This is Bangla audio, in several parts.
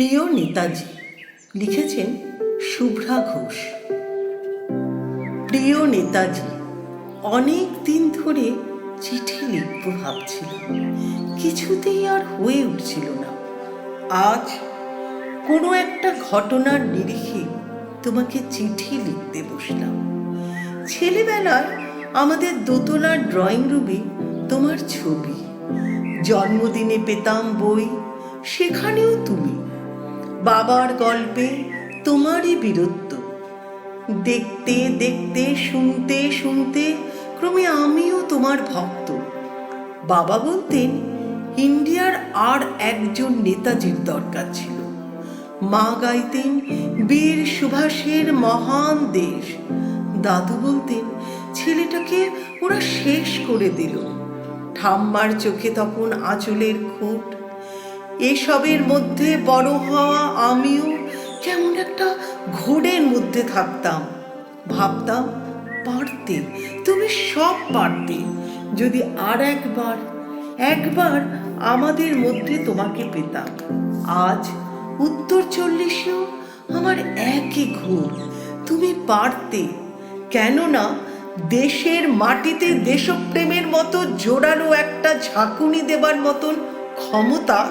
প্রিয় নেতাজি লিখেছেন শুভ্রা ঘোষ। প্রিয় নেতাজি, অনেক দিন ধরে চিঠি লিখব ভাবছিলাম। কিছুতেই আর হয়ে উঠছিল না। আজ কোনো একটা ঘটনার নিরিখে তোমাকে চিঠি লিখতে বসলাম। ছেলেবেলায় আমাদের দোতলার ড্রয়িং রুমে তোমার ছবি, জন্মদিনে পেতাম বই, সেখানেও তুমি বাবার গল্পে তোমারই বীরত্ব। দেখতে দেখতে, শুনতে শুনতে ক্রমে আমিও তোমার ভক্ত। বাবা বলতেন, ইন্ডিয়ার আর একজন নেতাজির দরকার ছিল। মা গাইতেন, বীর সুভাষের মহান দেশ। দাদু বলতেন, ছেলেটাকে ওরা শেষ করে দিল। ঠাম্মার চোখে তখন আঁচলের খুঁট এসবের মধ্যে বড় হওয়া আমিও কেমন একটা ঘোরের মধ্যে থাকতাম। ভাবতাম, পারতে, তুমি সব পারতে। যদি আর একবার একবার আমাদের মধ্যে তোমাকে পেতাম। আজ উত্তর চল্লিশেও আমার একই ঘোর। তুমি পারতে। কেননা দেশের মাটিতে দেশপ্রেমের মতো জোরালো একটা ঝাঁকুনি দেবার মতন ক্ষমতা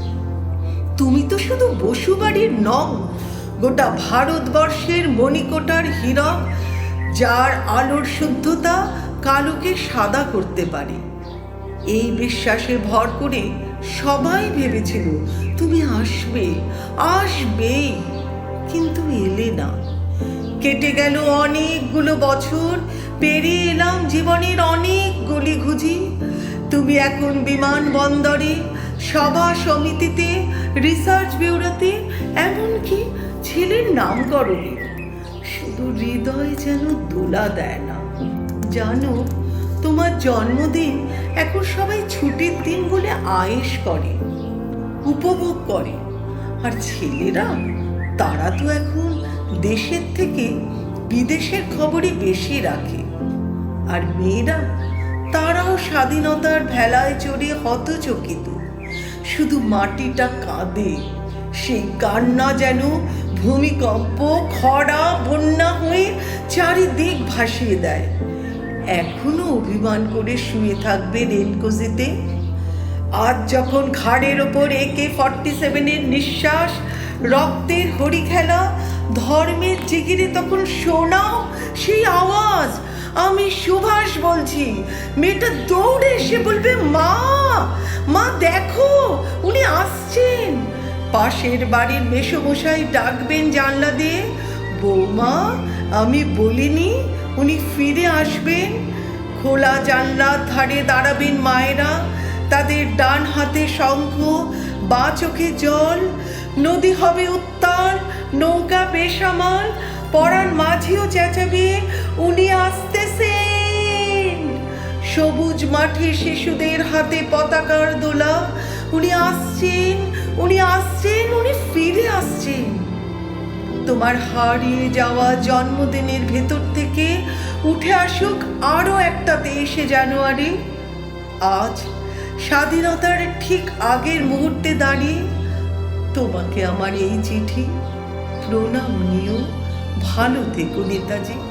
তুমি তো শুধু বসুবাড়ির নও, গোটা ভারতবর্ষের মণিকোটার হীরক, যার আলোর শুদ্ধতা কালোকে সাদা করতে পারে। এই বিশ্বাসে ভর করে সবাই ভেবেছিল, তুমি আসবে, আসবেই। কিন্তু এলে না। কেটে গেল অনেকগুলো বছর পেরিয়ে এলাম জীবনের অনেক গলি ঘুজি তুমি এখন বিমানবন্দরে সভা সমিতিতে রিসার্চ ব্যুরোতে এমনকি ছেলের নামকরণে। শুধু হৃদয় যেন দোলা দেয় না। জানো, তোমার জন্মদিন এখন সবাই ছুটির দিন বলে আয়েশ করে, উপভোগ করে। আর ছেলেরা, তারা তো এখন দেশের থেকে বিদেশের খবরই বেশি রাখে। আর মেয়েরা, তারাও স্বাধীনতার ভেলায় চড়ে হতচকিত। শুধু মাটিটা কাঁদে। সেই কান্না যেন ভূমিকম্প, খরা, বন্যা হয়ে চারিদিক ভাসিয়ে দেয়। এখনও অভিমান করে শুয়ে থাকবে রেলকোজিতে আজ যখন ঘাড়ের ওপর একে ফর্টি সেভেনের নিঃশ্বাস, রক্তের হরি খেলা ধর্মের জিগিরে তখন শোনাও সেই আওয়াজ, আমি বলছি? মেয়েটা দৌড়ে এসে বলবে, মা মা, দেখো, উনি আসছেন। পাশের বাড়ির মেশোমশাই ডাকবেন জানলা দিয়ে, বৌমা, আমি বলিনি উনি ফিরে আসবেন। খোলা জানলার ধারে দাঁড়াবেন মায়েরা, তাদের ডান হাতে শঙ্খ, বা চোখে জল, নদী হবে উত্তাল, নৌকা বেসামাল পড়ার মাঝিও চেঁচাবে, উনি আসতেছেন সবুজ মাঠে শিশুদের হাতে পতাকার দোলা। উনি আসছেন উনি আসছেন, উনি ফিরে আসছেন। তোমার হারিয়ে যাওয়া জন্মদিনের ভেতর থেকে উঠে আসুক আরও একটা তেইশে জানুয়ারি। আজ স্বাধীনতার ঠিক আগের মুহূর্তে দাঁড়িয়ে তোমাকে আমার এই চিঠি প্রণাম নিও ভালো থেকো নেতাজি